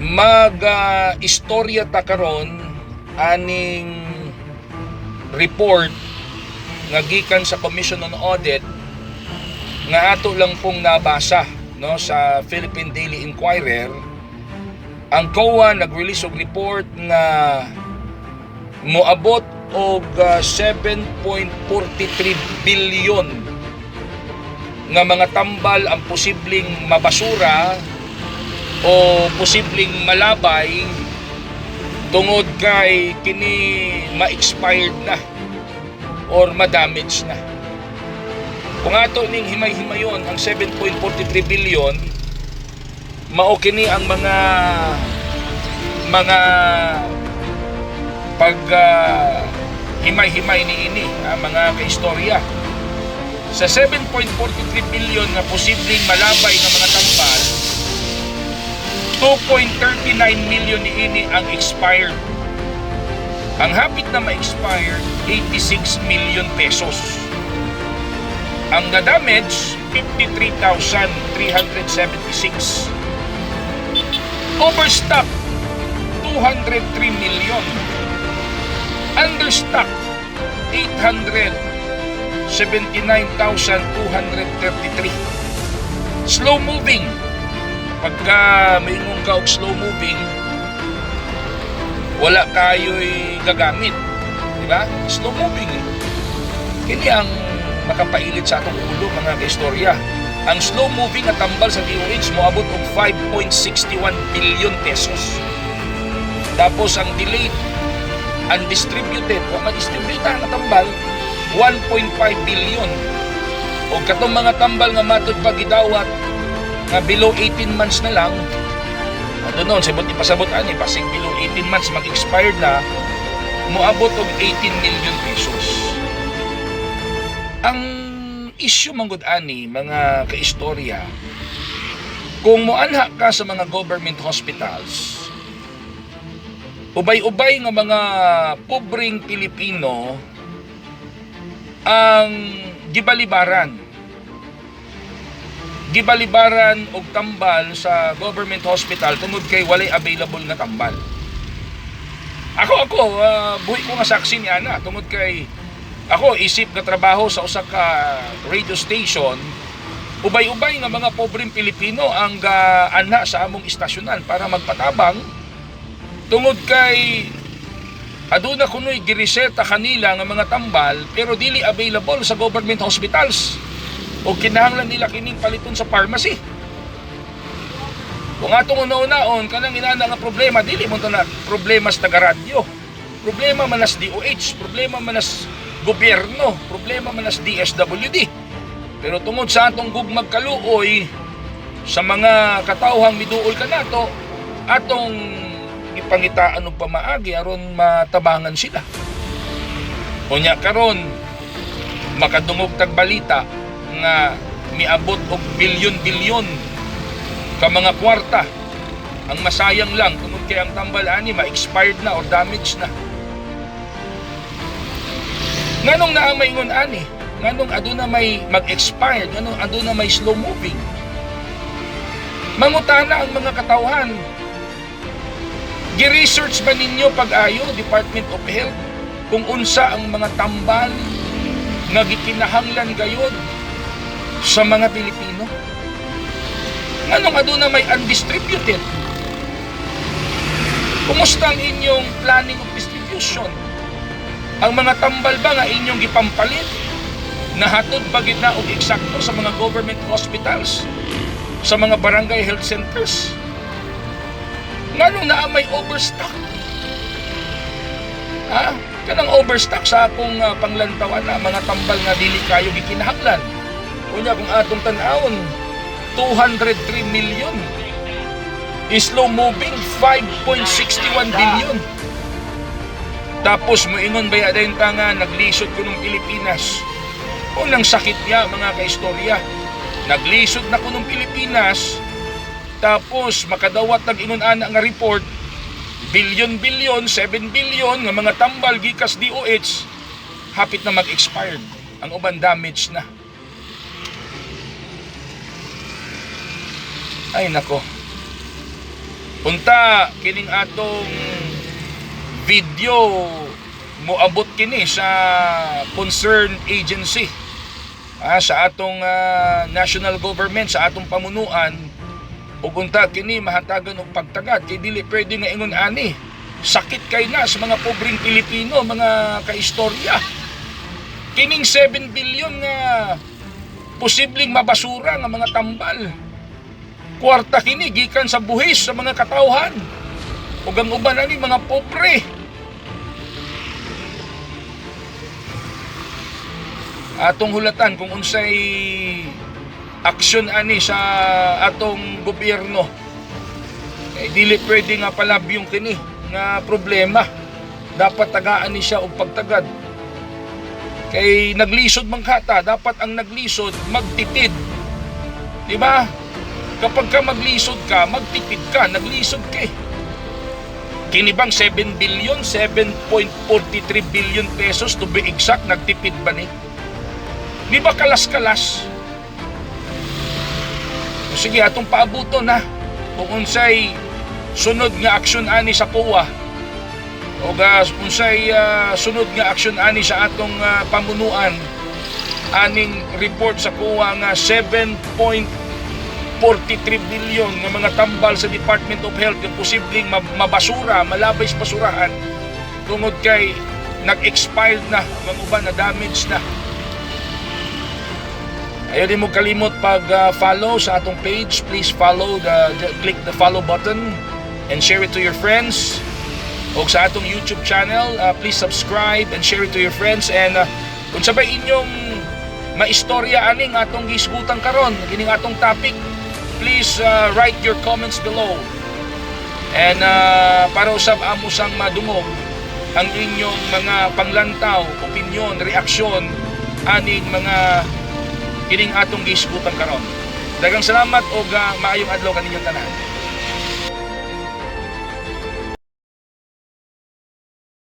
mag ah, istorya ta karon aning report nga gikan sa Commission on Audit nga ato lang pong nabasa no sa Philippine Daily Inquirer. Ang COA nag-release og report nga moabot og ah, 7.43 bilyon nga mga tambal ang posibleng mabasura o posibleng malabay tungod kay kini ma-expired na or ma-damage na. Kung ato ning himay-himayon ang 7.43 billion mao kini ang mga mga pag ah, himay-himay ni ini ah, mga kaistorya sa 7.43 billion na posibleng malabay ng mga tambal 2.39 million ni ini ang expired ang hapit na ma-expired 86 million pesos. Ang na-damage 53,376 overstock 203 million. Understock 879,233 slow moving pagka maingon ka og slow moving wala kayo'y gagamit di ba? Slow moving. Eh. kini ang makapailit sa atong ulo mga kaistorya. Ang slow moving na tambal sa DOH moabot og 5.61 billion pesos. Tapos ang delayed undistributed o ma-distribute na tambal 1.5 billion. O katong mga tambal nga matod pa gidawat nga below 18 months na lang. Ano nun, sabot ipasabot ani pasig below 18 months mag-expired na moabot og 18 million pesos. Ang issue manggod ani mga kaistorya kung moanha ka sa mga government hospitals ubay-ubay nga mga pobreng Pilipino ang gibalibaran gibalibaran og tambal sa government hospital tungod kay walay available nga tambal. Ako ako ah, buhi ko nga saksi ni ana tungod kay ako isip nga trabaho sa usa ka radio station ubay-ubay nga mga pobreng Pilipino ang gaanha sa among istasyonan para magpatabang. Tungod kay aduna kunoy gireseta kanila nga mga tambal pero dili available sa government hospitals o kinahanglan nila kining paliton sa pharmacy. Kung atong una-unaon kanang inana nga problema dili mo na problema sa taga-radyo. Problema man as DOH problema man as gobyerno problema man as DSWD pero tungod sa atong gugmag kaluoy sa mga katawhang miduol ka nato atong ipangitaan og pamaagi aron matabangan sila. Unya karon makadungog tag balita nga miabot og bilyon-bilyon ka mga kwarta. Ang masayang lang tungod kay ang tambal ani ma-expired na or damaged na. Nganong naa maingon ani? Nganong aduna may mag-expire? Nganong aduna may slow moving? Mangutana ang mga katawhan. Gi-research ba ninyo pag-ayo Department of Health kung unsa ang mga tambal nga gikinahanglan gayod sa mga Pilipino? Anong aduna may undistributed? Kumusta ang inyong planning of distribution? Ang mga tambal ba nga inyong gipampalit? Nahatod ba gid na eksakto sa mga government hospitals? Sa mga barangay health centers? Nganong naa may overstock? Ha? Kanang overstock sa akong uh, panglantawan na mga tambal nga dili kayo gikinahanglan. Unya kung atong tan-awon 203 million. Slow moving 5.61 billion. Tapos moingon ba yada yung tanga naglisod ko ng Pilipinas. Unang sakit niya mga kaistorya. Naglisod na ko ng Pilipinas tapos makadawat nag ingon ana nga report bilyon-bilyon, 7 bilyon nga mga tambal gikas DOH hapit na mag-expired. Ang uban damage na. Ay nako. Punta kining atong video. Moabot kini sa concerned agency. Ah, sa atong ah, national government sa atong pamunuan. Ug unta kini mahatagan og pagtagad kay dili pwede nga ingon ani. Sakit kay na sa mga pobreng Pilipino mga kaistorya. Kining 7 billion nga posibleng mabasura nga mga tambal kwarta kini gikan sa buhis sa mga katawhan. Ug ang uban ani mga pobre atong hulatan kung unsay aksyon ani sa atong gobyerno eh, dili pwede nga palabyong kini nga problema. Dapat tagaan ni siya og pagtagad. Kay naglisod man kata dapat ang naglisod magtipid di ba kapag ka maglisod ka magtipid ka naglisod ka eh. kini bang 7 billion 7.43 billion pesos to be exact nagtipid ba ni Di ba kalas-kalas? Sige, atong paabuto na. Kung unsay sunod nga aksyon ani sa COA o unsay ah, sunod nga aksyon ani sa atong ah, pamunuan aning report sa COA nga 7.43 billion nga mga tambal sa Department of Health nga posibleng mab- mabasura, malabay sa basurahan tungod kay nag-expired na, mga uban na damage na. Ayaw din mo kalimot pag-follow sa atong page. Please follow, the, the- click the follow button and share it to your friends. O sa atong YouTube channel, uh, please subscribe and share it to your friends. And uh, kung sabay inyong maistorya aning atong gisgutan karon, kining atong topic, please uh, write your comments below. And uh, para usab amo sang madungog ang inyong mga panglantaw, opinion, reaksyon aning mga kining atong gisgutan karon. Daghang salamat og uh, maayong adlaw kaninyong tanan.